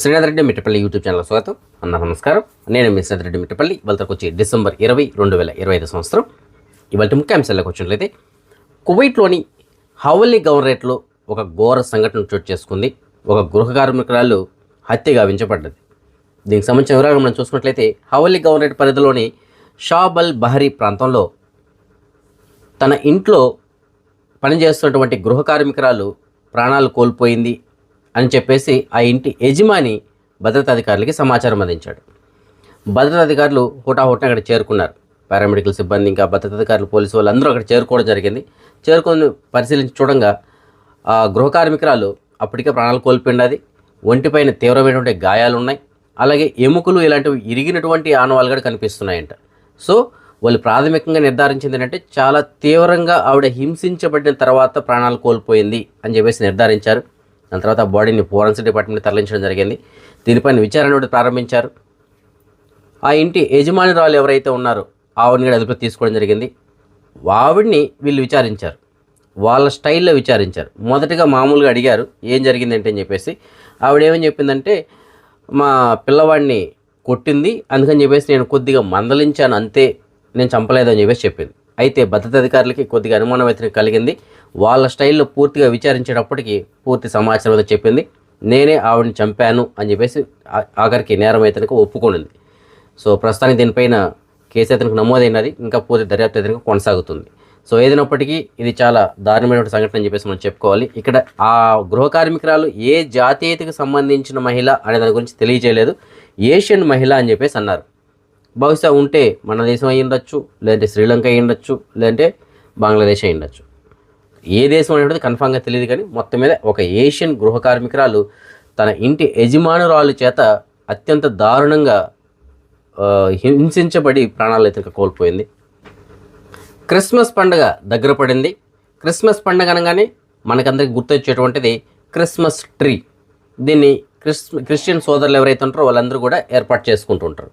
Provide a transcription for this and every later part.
Srinath Reddy Mittapalli YouTube channel స్వాగతం. అన్న నమస్కారం. నేను మీ శ్రీనాథ్ రెడ్డి మిట్టపల్లి. ఇవాళకి వచ్చి డిసెంబర్ ఇరవై రెండు వేల ఇరవై ఐదు సంవత్సరం. ఇవాళ ముఖ్యాంశాలకు వచ్చినట్లయితే కువైట్లోని హౌలీ గవర్నరేట్లో ఒక ఘోర సంఘటన చోటు చేసుకుంది. ఒక గృహ కార్మికురాలు హత్య గావించబడ్డది. దీనికి సంబంధించిన వివరాలు మనం చూసుకున్నట్లయితే హౌలీ గవర్నరేట్ పరిధిలోని షాబల్ బహరీ ప్రాంతంలో తన ఇంట్లో పనిచేస్తున్నటువంటి గృహ కార్మికురాలు ప్రాణాలు కోల్పోయింది. అని చెప్పేసి ఆ ఇంటి యజమాని భద్రతా అధికారులకి సమాచారం అందించాడు. భద్రతా అధికారులు హుటాహుటిన అక్కడ చేరుకున్నారు. పారామెడికల్ సిబ్బంది ఇంకా భద్రతా అధికారులు పోలీసు వాళ్ళు అందరూ అక్కడ చేరుకోవడం జరిగింది. చేరుకొని పరిశీలించి చూడంగా ఆ గృహ కార్మికురాలు అప్పటికే ప్రాణాలు కోల్పోయినది ఒంటిపైన తీవ్రమైనటువంటి గాయాలు ఉన్నాయి. అలాగే ఎముకలు ఇలాంటివి ఇరిగినటువంటి ఆనవాళ్ళు కూడా కనిపిస్తున్నాయంట. సో వాళ్ళు ప్రాథమికంగా నిర్ధారించింది ఏంటంటే చాలా తీవ్రంగా ఆవిడ హింసించబడిన తర్వాత ప్రాణాలు కోల్పోయింది అని చెప్పేసి నిర్ధారించారు. దాని తర్వాత బాడీని ఫోరెన్సిక్ డిపార్ట్మెంట్ తరలించడం జరిగింది. దీనిపైన విచారణ కూడా ప్రారంభించారు. ఆ ఇంటి యజమానురాలు ఎవరైతే ఉన్నారో ఆవిడని కూడా అదుపులోకి తీసుకోవడం జరిగింది. ఆవిడ్ని వీళ్ళు విచారించారు. వాళ్ళ స్టైల్లో విచారించారు. మొదటగా మామూలుగా అడిగారు ఏం జరిగిందంటే? అని చెప్పేసి. ఆవిడ ఏమని చెప్పిందంటే మా పిల్లవాడిని కొట్టింది అందుకని చెప్పేసి నేను కొద్దిగా మందలించాను అంతే నేను చంపలేదని చెప్పేసి చెప్పింది. అయితే భద్రత అధికారులకి కొద్దిగా అనుమానం అయితే కలిగింది. వాళ్ళ స్టైల్లో పూర్తిగా విచారించేటప్పటికి పూర్తి సమాచారం అయితే చెప్పింది. నేనే ఆవిడని చంపాను అని చెప్పేసి ఆఖరికి నేరం అయితే ఒప్పుకొనింది. సో ప్రస్తుతానికి దీనిపైన కేసు అతనికి నమోదైనది. ఇంకా పూర్తి దర్యాప్తు అతనికి కొనసాగుతుంది. సో ఏదైనప్పటికీ ఇది చాలా దారుణమైనటువంటి సంఘటన అని చెప్పేసి మనం చెప్పుకోవాలి. ఇక్కడ ఆ గృహ కార్మికురాలు ఏ జాతీయతకు సంబంధించిన మహిళ అనే దాని గురించి తెలియజేయలేదు. ఏషియన్ మహిళ అని చెప్పేసి అన్నారు. బహుశా ఉంటే మన దేశం అయి ఉండొచ్చు లేదంటే శ్రీలంక అయి ఉండొచ్చు లేదంటే బంగ్లాదేశ్ అయి ఉండొచ్చు ఏ దేశం అనేది కన్ఫామ్గా తెలియదు కానీ మొత్తం మీద ఒక ఏషియన్ గృహ కార్మికురాలు తన ఇంటి యజమానురాలు చేత అత్యంత దారుణంగా హింసించబడి ప్రాణాలు అయితే కోల్పోయింది. క్రిస్మస్ పండుగ దగ్గర పడింది. క్రిస్మస్ పండుగ అనగానే మనకందరికి గుర్తొచ్చేటువంటిది క్రిస్మస్ ట్రీ. దీన్ని క్రిస్ క్రిస్టియన్ సోదరులు ఎవరైతే ఉంటారో వాళ్ళందరూ కూడా ఏర్పాటు చేసుకుంటూ ఉంటారు.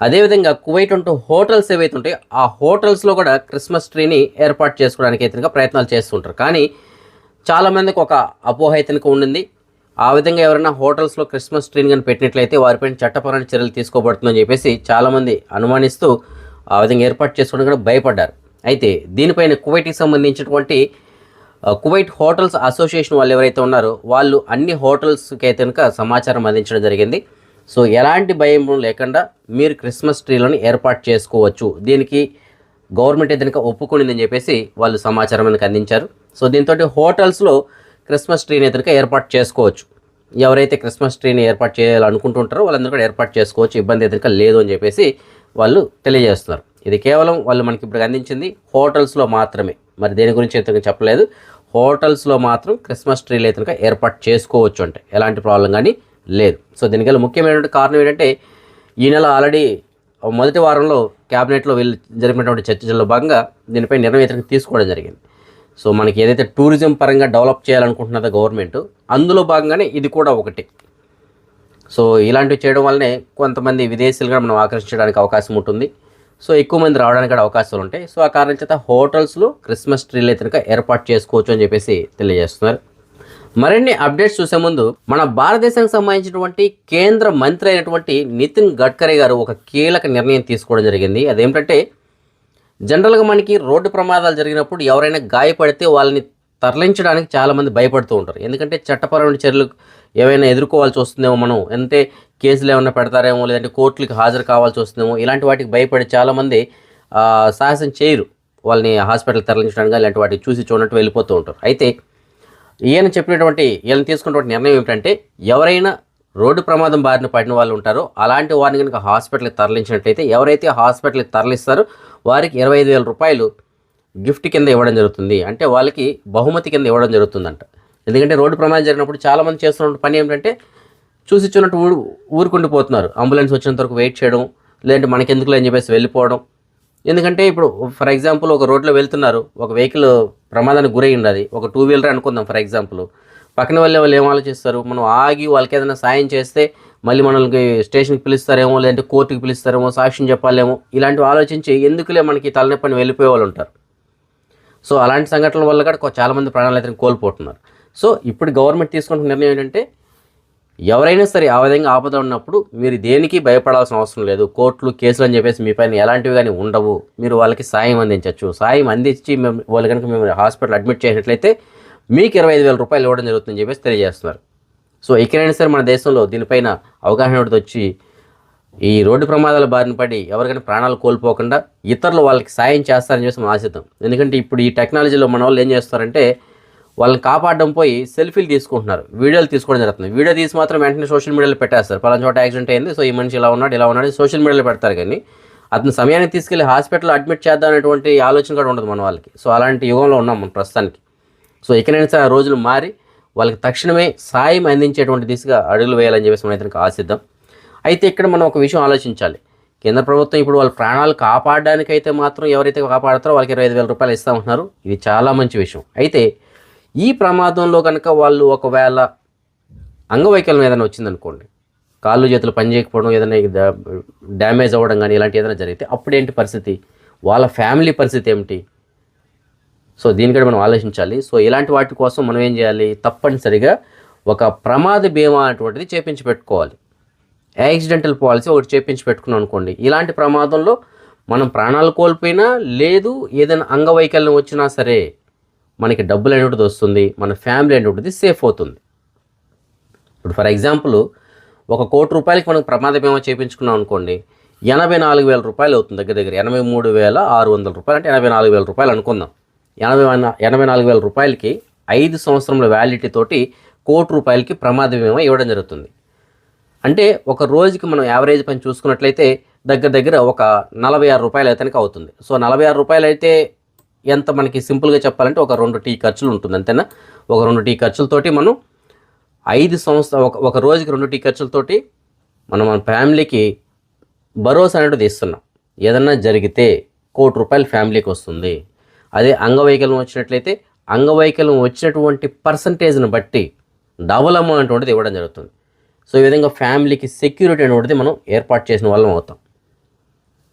అదేవిధంగా కువైట్ ఉంటూ హోటల్స్ ఏవైతే ఉంటాయో ఆ హోటల్స్లో కూడా క్రిస్మస్ ట్రీని ఏర్పాటు చేసుకోవడానికి అయితే ప్రయత్నాలు చేస్తుంటారు. కానీ చాలామందికి ఒక అపోహ అయితే ఉండింది. ఆ విధంగా ఎవరైనా హోటల్స్లో క్రిస్మస్ ట్రీని కానీ పెట్టినట్లయితే వారిపైన చట్టపరమైన చర్యలు తీసుకోబడుతుందని చెప్పేసి చాలామంది అనుమానిస్తూ ఆ విధంగా ఏర్పాటు చేసుకోవడం కూడా భయపడ్డారు. అయితే దీనిపైన కువైట్కి సంబంధించినటువంటి కువైట్ హోటల్స్ అసోసియేషన్ వాళ్ళు ఎవరైతే ఉన్నారో వాళ్ళు అన్ని హోటల్స్కి అయితే కనుక సమాచారం అందించడం జరిగింది. సో ఎలాంటి భయం లేకుండా మీరు క్రిస్మస్ ట్రీలను ఏర్పాటు చేసుకోవచ్చు. దీనికి గవర్నమెంట్ ఏదైనా ఒప్పుకునిందని చెప్పేసి వాళ్ళు సమాచారం మనకు అందించారు. సో దీంతో హోటల్స్లో క్రిస్మస్ ట్రీని ఎదురుగా ఏర్పాటు చేసుకోవచ్చు. ఎవరైతే క్రిస్మస్ ట్రీని ఏర్పాటు చేయాలనుకుంటుంటారో వాళ్ళందరూ కూడా ఏర్పాటు చేసుకోవచ్చు. ఇబ్బంది ఎదురుగా లేదు అని చెప్పేసి వాళ్ళు తెలియజేస్తున్నారు. ఇది కేవలం వాళ్ళు మనకి ఇప్పుడు అందించింది హోటల్స్లో మాత్రమే. మరి దేని గురించి అయితే చెప్పలేదు. హోటల్స్లో మాత్రం క్రిస్మస్ ట్రీలు అయితే ఏర్పాటు చేసుకోవచ్చు అంటే ఎలాంటి ప్రాబ్లం కానీ లేదు. సో దీనికల్లా ముఖ్యమైనటువంటి కారణం ఏంటంటే ఈ నెల ఆల్రెడీ మొదటి వారంలో క్యాబినెట్లో వెళ్ళి జరిపినటువంటి చర్చల్లో భాగంగా దీనిపై నిర్ణయం తీసుకోవడం జరిగింది. సో మనకి ఏదైతే టూరిజం పరంగా డెవలప్ చేయాలనుకుంటున్నదో గవర్నమెంట్ అందులో భాగంగానే ఇది కూడా ఒకటి. సో ఇలాంటివి చేయడం వల్లనే కొంతమంది విదేశీయులుగా మనం ఆకర్షించడానికి అవకాశం ఉంటుంది. సో ఎక్కువ మంది రావడానికి కూడా అవకాశాలు ఉంటాయి. సో ఆ కారణం చేత హోటల్స్లో క్రిస్మస్ ట్రీలు అయితే కనుక ఏర్పాటు చేసుకోవచ్చు అని చెప్పేసి తెలియజేస్తున్నారు. మరిన్ని అప్డేట్స్ చూసే ముందు మన భారతదేశానికి సంబంధించినటువంటి కేంద్ర మంత్రి అయినటువంటి నితిన్ గడ్కరీ గారు ఒక కీలక నిర్ణయం తీసుకోవడం జరిగింది. అదేమిటంటే జనరల్గా మనకి రోడ్డు ప్రమాదాలు జరిగినప్పుడు ఎవరైనా గాయపడితే వాళ్ళని తరలించడానికి చాలామంది భయపడుతూ ఉంటారు. ఎందుకంటే చట్టపరమైన చర్యలు ఏమైనా ఎదుర్కోవాల్సి వస్తుందేమో మనం అంటే కేసులు ఏమైనా పెడతారేమో లేదంటే కోర్టులకు హాజరు కావాల్సి వస్తుందేమో ఇలాంటి వాటికి భయపడి చాలామంది సాహసం చేయరు. వాళ్ళని హాస్పిటల్కి తరలించడానికి ఇలాంటి వాటికి చూసి చూడనట్టు వెళ్ళిపోతూ ఉంటారు. అయితే ఈయన చెప్పినటువంటి ఈయన తీసుకున్నటువంటి నిర్ణయం ఏమిటంటే ఎవరైనా రోడ్డు ప్రమాదం బారిన పడిన వాళ్ళు ఉంటారో అలాంటి వారిని కనుక హాస్పిటల్కి తరలించినట్టయితే ఎవరైతే హాస్పిటల్కి తరలిస్తారో వారికి ఇరవై ఐదు వేల రూపాయలు గిఫ్ట్ కింద ఇవ్వడం జరుగుతుంది. అంటే వాళ్ళకి బహుమతి కింద ఇవ్వడం జరుగుతుందంట. ఎందుకంటే రోడ్డు ప్రమాదం జరిగినప్పుడు చాలామంది చేస్తున్న పని ఏమిటంటే చూసి చూసినట్టు ఊరు ఊరుకుండిపోతున్నారు. అంబులెన్స్ వచ్చినంత వరకు వెయిట్ చేయడం లేదంటే మనకెందుకులే అని చెప్పేసి వెళ్ళిపోవడం. ఎందుకంటే ఇప్పుడు ఫర్ ఎగ్జాంపుల్ ఒక రోడ్లో వెళ్తున్నారు ఒక వెహికల్ ప్రమాదానికి గురై ఉన్నది ఒక టూ వీలర్ అనుకుందాం ఫర్ ఎగ్జాంపుల్ పక్కన వెళ్ళే వాళ్ళు ఏం ఆలోచిస్తారు? మనం ఆగి వాళ్ళకి ఏదైనా సాయం చేస్తే మళ్ళీ మనల్ని స్టేషన్కి పిలుస్తారేమో లేదంటే కోర్టుకి పిలుస్తారేమో సాక్ష్యం చెప్పాలేమో ఇలాంటివి ఆలోచించి ఎందుకులే మనకి తలనొప్పని వెళ్ళిపోయే వాళ్ళు ఉంటారు. సో అలాంటి సంఘటనల వల్ల కూడా చాలామంది ప్రాణాలు అయితే కోల్పోతున్నారు. సో ఇప్పుడు గవర్నమెంట్ తీసుకుంటున్న నిర్ణయం ఏంటంటే ఎవరైనా సరే ఆ విధంగా ఆపద ఉన్నప్పుడు మీరు దేనికి భయపడాల్సిన అవసరం లేదు. కోర్టులు కేసులు అని చెప్పేసి మీ పైన ఎలాంటివి కానీ ఉండవు. మీరు వాళ్ళకి సాయం అందించవచ్చు సాయం అందించి మేము వాళ్ళు కనుక మేము హాస్పిటల్ అడ్మిట్ చేసినట్లయితే మీకు ఇరవై ఐదు వేల రూపాయలు ఇవ్వడం జరుగుతుందని చెప్పేసి తెలియజేస్తున్నారు. సో ఎక్కడైనా సరే మన దేశంలో దీనిపైన అవగాహన ఒకటి వచ్చి ఈ రోడ్డు ప్రమాదాల బారిన పడి ఎవరికైనా ప్రాణాలు కోల్పోకుండా ఇతరులు వాళ్ళకి సాయం చేస్తారని చెప్పేసి మనం ఆశిద్దాం. ఎందుకంటే ఇప్పుడు ఈ టెక్నాలజీలో మన వాళ్ళు ఏం చేస్తారంటే వాళ్ళని కాపాడడం పోయి సెల్ఫీలు తీసుకుంటున్నారు. వీడియోలు తీసుకోవడం జరుగుతుంది. వీడియో తీసి మాత్రం వెంటనే సోషల్ మీడియాలో పెట్టేస్తారు. పలానా చోట యాక్సిడెంట్ అయింది సో ఈ మనిషి ఇలా ఉన్నాడు ఇలా ఉన్నాడు సోషల్ మీడియాలో పెడతారు కానీ అతను సమయానికి తీసుకెళ్ళి హాస్పిటల్ అడ్మిట్ చేద్దాం అనేటువంటి ఆలోచన కూడా ఉండదు మన వాళ్ళకి. సో అలాంటి యుగంలో ఉన్నాం మనం ప్రస్తుతానికి. సో ఇకనైనా సరే రోజులు మారి వాళ్ళకి తక్షణమే సాయం అందించేటువంటి దిశగా అడుగులు వేయాలని చెప్పేసి మనం ఇతనికి ఆశిద్దాం. అయితే ఇక్కడ మనం ఒక విషయం ఆలోచించాలి. కేంద్ర ప్రభుత్వం ఇప్పుడు వాళ్ళ ప్రాణాలు కాపాడడానికైతే మాత్రం ఎవరైతే కాపాడతారో వాళ్ళకి ఇరవై ఐదు వేల రూపాయలు ఇస్తామంటున్నారు ఇది చాలా మంచి విషయం. అయితే ఈ ప్రమాదంలో కనుక వాళ్ళు ఒకవేళ అంగవైకల్యం ఏదైనా వచ్చిందనుకోండి కాళ్ళు చేతులు పని చేయకపోవడం ఏదైనా డ్యామేజ్ అవ్వడం కానీ ఇలాంటి ఏదైనా జరిగితే అప్పుడు ఏంటి పరిస్థితి? వాళ్ళ ఫ్యామిలీ పరిస్థితి ఏమిటి? సో దీనికంటే మనం ఆలోచించాలి. సో ఇలాంటి వాటి కోసం మనం ఏం చేయాలి? తప్పనిసరిగా ఒక ప్రమాద బీమా అటువంటిది చేపించి పెట్టుకోవాలి. యాక్సిడెంటల్ పాలసీ ఒకటి చేపించి పెట్టుకున్నాం అనుకోండి. ఇలాంటి ప్రమాదంలో మనం ప్రాణాలు కోల్పోయినా లేదు ఏదైనా అంగవైకల్యం వచ్చినా సరే మనకి డబ్బులు అనేటువంటిది వస్తుంది మన ఫ్యామిలీ అనేటువంటిది సేఫ్ అవుతుంది. ఇప్పుడు ఫర్ ఎగ్జాంపుల్ ఒక కోటి రూపాయలకి మనం ప్రమాద బీమా చేయించుకున్నాం అనుకోండి ఎనభై నాలుగు వేల రూపాయలు అవుతుంది దగ్గర దగ్గర. ఎనభై మూడు వేల ఆరు వందల రూపాయలు అంటే ఎనభై నాలుగు వేల రూపాయలు అనుకుందాం. ఎనభై ఎనభై నాలుగు వేల రూపాయలకి ఐదు సంవత్సరముల వ్యాలిటీ తోటి కోటి రూపాయలకి ప్రమాద బీమా ఇవ్వడం జరుగుతుంది. అంటే ఒక రోజుకి మనం యావరేజ్ పని చూసుకున్నట్లయితే దగ్గర దగ్గర ఒక నలభై ఆరు రూపాయలు అయితే అవుతుంది. సో నలభై ఆరు రూపాయలు అయితే ఎంత మనకి సింపుల్గా చెప్పాలంటే ఒక రెండు టీ ఖర్చులు ఉంటుంది అంతేనా? ఒక రెండు టీ ఖర్చులతోటి మనం ఐదు సంవత్సరం ఒక ఒక రోజుకి రెండు టీ ఖర్చులతోటి మనం మన ఫ్యామిలీకి భరోసా అనేది ఇస్తున్నాం. ఏదన్నా జరిగితే కోటి రూపాయలు ఫ్యామిలీకి వస్తుంది. అదే అంగవైకల్యం వచ్చినట్లయితే అంగవైకల్యం వచ్చినటువంటి పర్సంటేజ్ని బట్టి డబుల్ అమౌంట్ అనేది ఇవ్వడం జరుగుతుంది. సో ఈ విధంగా ఫ్యామిలీకి సెక్యూరిటీ అనేటువంటిది మనం ఏర్పాటు చేసిన వాళ్ళం అవుతాం.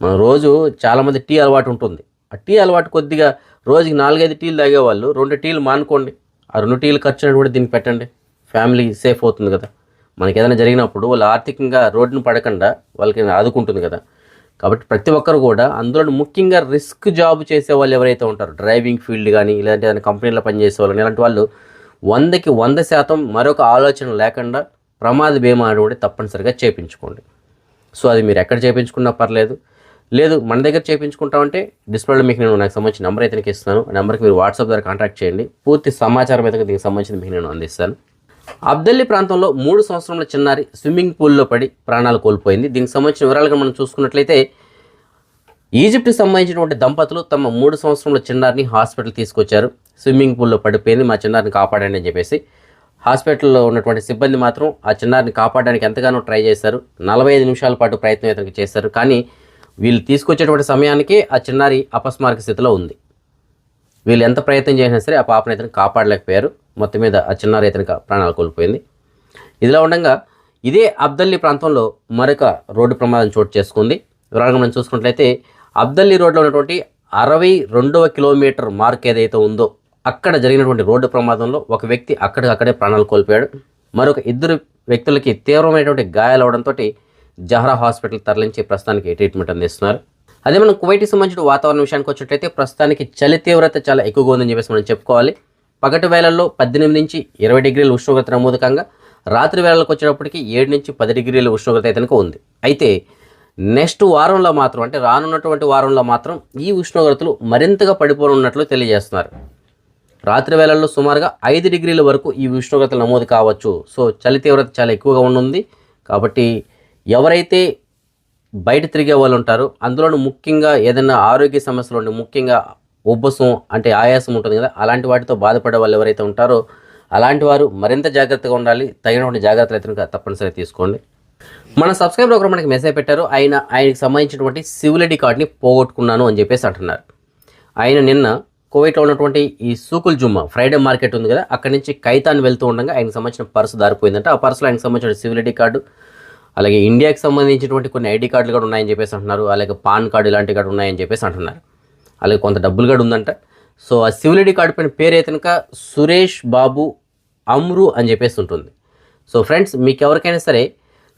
మనం రోజు చాలామంది టీ అలవాటు ఉంటుంది. ఆ టీ అలవాటు కొద్దిగా రోజుకి నాలుగైదు టీలు తాగేవాళ్ళు రెండు టీలు మానుకోండి. ఆ రెండు టీలు ఖర్చు కూడా దీన్ని పెట్టండి. ఫ్యామిలీ సేఫ్ అవుతుంది కదా. మనకి ఏదైనా జరిగినప్పుడు వాళ్ళు ఆర్థికంగా రోడ్డును పడకుండా వాళ్ళకి ఆదుకుంటుంది కదా. కాబట్టి ప్రతి ఒక్కరు కూడా అందులో ముఖ్యంగా రిస్క్ జాబ్ చేసే వాళ్ళు ఎవరైతే ఉంటారో డ్రైవింగ్ ఫీల్డ్ కానీ ఇలాంటి ఏదైనా కంపెనీలో పనిచేసే వాళ్ళు ఇలాంటి వాళ్ళు వందకి వంద శాతం మరొక ఆలోచన లేకుండా ప్రమాద బీమా అనేది తప్పనిసరిగా చేయించుకోండి సో అది మీరు ఎక్కడ చేయించుకున్నా పర్లేదు. లేదు మన దగ్గర చేయించుకుంటామంటే డిస్ప్లేలో మీకు నేను నాకు సంబంధించిన నెంబర్ అయితే ఇస్తాను ఆ నెంబర్కి మీరు వాట్సాప్ ద్వారా కాంటాక్ట్ చేయండి. పూర్తి సమాచారం అయితే దీనికి సంబంధించిన మీకు నేను అందిస్తాను. అబ్దల్లి ప్రాంతంలో మూడు సంవత్సరంలో చిన్నారి స్విమ్మింగ్ పూల్లో పడి ప్రాణాలు కోల్పోయింది. దీనికి సంబంధించిన వివరాలుగా మనం చూసుకున్నట్లయితే ఈజిప్ట్కి సంబంధించినటువంటి దంపతులు తమ మూడు సంవత్సరంలో చిన్నారిని హాస్పిటల్ తీసుకొచ్చారు. స్విమ్మింగ్ పూల్లో పడిపోయింది. మా చిన్నారిని కాపాడండి అని చెప్పేసి హాస్పిటల్లో ఉన్నటువంటి సిబ్బంది మాత్రం ఆ చిన్నారిని కాపాడడానికి ఎంతగానో ట్రై చేశారు. నలభై ఐదు నిమిషాల పాటు ప్రయత్నం ఇతనికి చేశారు. కానీ వీళ్ళు తీసుకొచ్చేటువంటి సమయానికి ఆ చిన్నారి అపస్మారక స్థితిలో ఉంది. వీళ్ళు ఎంత ప్రయత్నం చేసినా సరే ఆ పాపను ఇతను కాపాడలేకపోయారు. మొత్తం మీద ఆ చిన్నారి ఇతనికి ప్రాణాలు కోల్పోయింది. ఇదిలా ఉండగా ఇదే అబ్దల్లి ప్రాంతంలో మరొక రోడ్డు ప్రమాదం చోటు చేసుకుంది. వివరాలుగా మనం చూసుకున్నట్లయితే అబ్దల్లి రోడ్లో ఉన్నటువంటి అరవై రెండవ కిలోమీటర్ మార్క్ ఏదైతే ఉందో అక్కడ జరిగినటువంటి రోడ్డు ప్రమాదంలో ఒక వ్యక్తి అక్కడికక్కడే ప్రాణాలు కోల్పోయాడు. మరొక ఇద్దరు వ్యక్తులకి తీవ్రమైనటువంటి గాయాలు అవడంతో జహ్రా హాస్పిటల్ తరలించి ప్రస్తుతానికి ట్రీట్మెంట్ అందిస్తున్నారు? అదే మనం కువైట్కి సంబంధించిన వాతావరణ విషయానికి వచ్చినట్లయితే ప్రస్తుతానికి చలి తీవ్రత చాలా ఎక్కువగా ఉందని చెప్పేసి మనం చెప్పుకోవాలి. పగటి వేళల్లో పద్దెనిమిది నుంచి ఇరవై డిగ్రీల ఉష్ణోగ్రత నమోదకంగా రాత్రి వేళలకు వచ్చేటప్పటికి ఏడు నుంచి పది డిగ్రీల ఉష్ణోగ్రత అయితే ఉంది. అయితే నెక్స్ట్ వారంలో మాత్రం అంటే రానున్నటువంటి వారంలో మాత్రం ఈ ఉష్ణోగ్రతలు మరింతగా పడిపోనున్నట్లు తెలియజేస్తున్నారు. రాత్రి వేళల్లో సుమారుగా ఐదు డిగ్రీల వరకు ఈ ఉష్ణోగ్రతలు నమోదు కావచ్చు. సో చలి తీవ్రత చాలా ఎక్కువగా ఉంటుంది కాబట్టి ఎవరైతే బయట తిరిగే వాళ్ళు ఉంటారో అందులోనూ ముఖ్యంగా ఏదైనా ఆరోగ్య సమస్యలు ఉండి ముఖ్యంగా ఉబ్బసం అంటే ఆయాసం ఉంటుంది కదా అలాంటి వాటితో బాధపడే వాళ్ళు ఎవరైతే ఉంటారో అలాంటి వారు మరింత జాగ్రత్తగా ఉండాలి. తగినటువంటి జాగ్రత్తలు అయితే తప్పనిసరి తప్పనిసరిగా తీసుకోండి. మన సబ్స్క్రైబర్ ఒకరు మనకి మెసేజ్ పెట్టారు ఆయన ఆయనకి సంబంధించినటువంటి సివిల్ ఐడి కార్డ్ని పోగొట్టుకున్నాను అని చెప్పేసి అంటున్నారు. ఆయన నిన్న కోవిట్లో ఉన్నటువంటి ఈ సూకుల్ జుమ్మా ఫ్రైడే మార్కెట్ ఉంది కదా అక్కడి నుంచి కైతాన్ వెళ్తూ ఉండగా ఆయనకు సంబంధించిన పర్సు దారిపోయిందంటే. ఆ పర్సులో ఆయనకు సంబంధించిన సివిల్ ఐడి కార్డు అలాగే ఇండియాకి సంబంధించినటువంటి కొన్ని ఐడి కార్డులు కూడా ఉన్నాయని చెప్పేసి అంటున్నారు. అలాగే పాన్ కార్డు ఇలాంటివి కూడా ఉన్నాయని చెప్పేసి అంటున్నారు. అలాగే కొంత డబ్బులు కూడా ఉందంట. సో ఆ సివిల్ ఐడి కార్డు పైన పేరు అయితే కనుక సురేష్ బాబు అమ్రు అని చెప్పేసి ఉంటుంది. సో ఫ్రెండ్స్ మీకు ఎవరికైనా సరే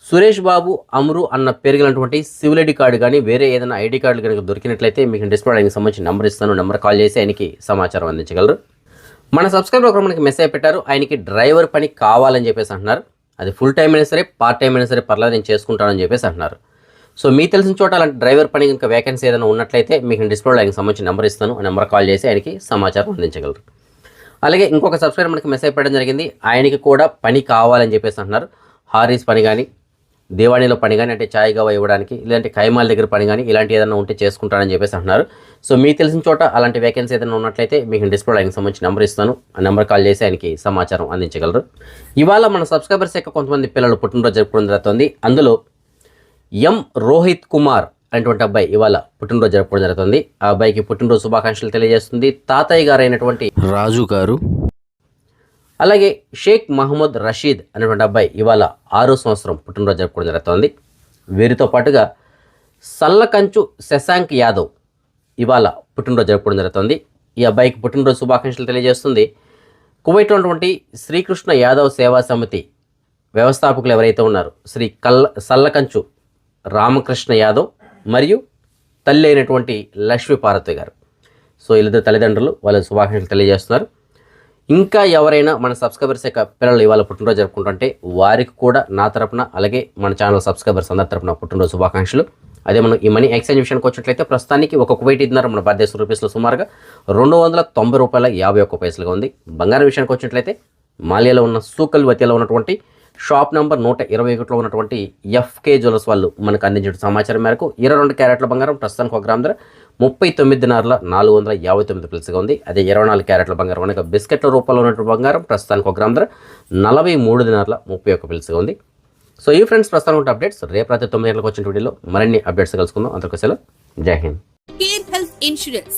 సురేష్ బాబు అమ్రు అన్న పేరు గలటువంటి సివిల్ ఐడి కార్డు కానీ వేరే ఏదైనా ఐడి కార్డు కనుక దొరికినట్లయితే మీకు డిస్ప్లే ఆయనకి సంబంధించి నెంబర్ ఇస్తాను. నెంబర్ కాల్ చేసి ఆయనకి సమాచారం అందించగలరు. మన సబ్స్క్రైబర్ ఒకరు మనకి మెసేజ్ పెట్టారు. ఆయనకి డ్రైవర్ పని కావాలని చెప్పేసి అంటున్నారు. అది ఫుల్ టైం అయినా సరే పార్ట్ టైం అయినా సరే పర్లేదు నేను చేసుకుంటానని చెప్పేసి అంటున్నారు. సో మీకు తెలిసిన చోట అలాంటి డ్రైవర్ పని ఇంకా వేకెన్సీ ఏదైనా ఉన్నట్లయితే మీకు డిస్ప్లేలో ఆయనకి సంబంధించిన నెంబర్ ఇస్తాను. ఆ నెంబర్ కాల్ చేసి ఆయనకి సమాచారం అందించగలరు. అలాగే ఇంకొక సబ్స్క్రైబర్ మనకి మెసేజ్ పెట్టడం జరిగింది. ఆయనకి కూడా పని కావాలని చెప్పేసి అంటున్నారు. హారీస్ పని కానీ దేవాణిలో పని కానీ అంటే ఛాయ్ గవ ఇవ్వడానికి ఇలాంటి ఖైమాల దగ్గర పని కానీ ఇలాంటి ఏదైనా ఉంటే చేసుకుంటానని చెప్పేసి అంటున్నారు. సో మీకు తెలిసిన చోట అలాంటి వేకెన్సీ ఏదైనా ఉన్నట్లయితే మీకు డిస్ప్లే ఆయనకి సంబంధించి నెంబర్ ఇస్తాను. ఆ నెంబర్ కాల్ చేసి ఆయనకి సమాచారం అందించగలరు. ఇవాళ మన సబ్స్క్రైబర్స్ యొక్క కొంతమంది పిల్లలు పుట్టినరోజు జరుపుకోవడం జరుగుతుంది. అందులో ఎం రోహిత్ కుమార్ అనేటువంటి అబ్బాయి ఇవాళ పుట్టినరోజు జరుపుకోవడం జరుగుతుంది. ఆ అబ్బాయికి పుట్టినరోజు శుభాకాంక్షలు తెలియజేస్తుంది. తాతయ్య గారు అయినటువంటి రాజు గారు అలాగే షేక్ మహమ్మద్ రషీద్ అనేటువంటి అబ్బాయి ఇవాళ ఆరో సంవత్సరం పుట్టినరోజు జరుపుకోవడం జరుగుతుంది. వీరితో పాటుగా సల్లకంచు శశాంక్ యాదవ్ ఇవాళ పుట్టినరోజు జరుపుకోవడం జరుగుతుంది. ఈ అబ్బాయికి పుట్టినరోజు శుభాకాంక్షలు తెలియజేస్తుంది. కువైట్లో ఉన్నటువంటి శ్రీకృష్ణ యాదవ్ సేవా సమితి వ్యవస్థాపకులు ఎవరైతే ఉన్నారో శ్రీ కల్ల సల్లకంచు రామకృష్ణ యాదవ్ మరియు తల్లి అయినటువంటి లక్ష్మీ పార్వతి గారు. సో వీళ్ళిద్దరు తల్లిదండ్రులు వాళ్ళ శుభాకాంక్షలు తెలియజేస్తున్నారు. ఇంకా ఎవరైనా మన సబ్స్క్రైబర్స్ యొక్క పిల్లలు ఇవాళ పుట్టినరోజు జరుపుకుంటుంటే వారికి కూడా నా తరపున అలాగే మన ఛానల్ సబ్స్క్రైబర్స్ అందరి తరపున పుట్టినరోజు శుభాకాంక్షలు. అదే మనం ఈ మనీ ఎక్స్చేంజ్ విషయానికి వచ్చినట్లయితే ప్రస్తుతానికి ఒక కువైట్ మన భారతదేశ రూపీస్లో సుమారుగా రెండు వందల తొంభై రూపాయల యాభై ఒక్క పైసలుగా ఉంది. బంగారం విషయానికి వచ్చినట్లయితే మాలియాలో ఉన్న సూకల్ వతిలో ఉన్నటువంటి షాప్ నెంబర్ నూట ఇరవై ఒకటిలో ఉన్నటువంటి ఎఫ్కే జ్యువెలర్స్ వాళ్ళు మనకు అందించిన సమాచారం మేరకు ఇరవై రెండు క్యారెట్ల బంగారం ప్రస్తుతానికి ఒక గ్రామ్ ధర ముప్పై తొమ్మిది నార్ల నాలుగు వందల యాభై తొమ్మిది పిలుసుగా ఉంది. అదే ఇరవై నాలుగు క్యారెట్ల బంగారం అనగా బిస్కెట్ల రూపంలో ఉన్నటువంటి బంగారం ప్రస్తుతానికి ఒక గ్రామ్ ధర నలభై మూడు దినార్ల ముప్పై ఒక్క పిలుసుగా ఉంది. సో ఈ ఫ్రెండ్స్ ప్రస్తుతానికి ఉంటే అప్డేట్స్ రేపు రాత్రి తొమ్మిది గంటలకు వచ్చిన వీడియోలో మరిన్ని అప్డేట్స్ కలుసుకుందాం. అందరికీ సెలవు. జై Hind. Care health insurance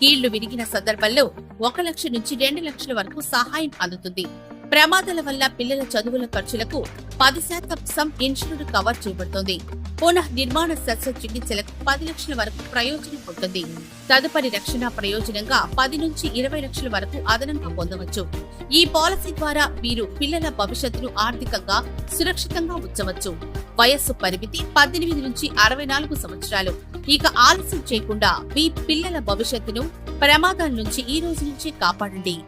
కీళ్ళు విరిగిన సందర్భంలో ఒక లక్ష నుంచి రెండు లక్షల వరకు సహాయం అందుతుంది. ప్రమాదాల వల్ల పిల్లల చదువుల ఖర్చులకు పది శాతం సమ్ ఇన్సూర్డ్ కవర్ చేయబడుతుంది. పునః నిర్మాణ శస్త్రచికిత్సలకు పది లక్షల వరకు ప్రయోజనం ఉంటుంది. తదుపరి రక్షణ ప్రయోజనంగా పది నుంచి ఇరవై లక్షల వరకు అదనంగా పొందవచ్చు. ఈ పాలసీ ద్వారా మీరు పిల్లల భవిష్యత్తును ఆర్థికంగా సురక్షితంగా ఉంచవచ్చు. వయస్సు పరిమితి పద్దెనిమిది నుంచి అరవై నాలుగు సంవత్సరాలు. ఇక ఆలస్యం చేయకుండా మీ పిల్లల భవిష్యత్తును ప్రమాదాల నుంచి ఈ రోజు నుంచి కాపాడండి.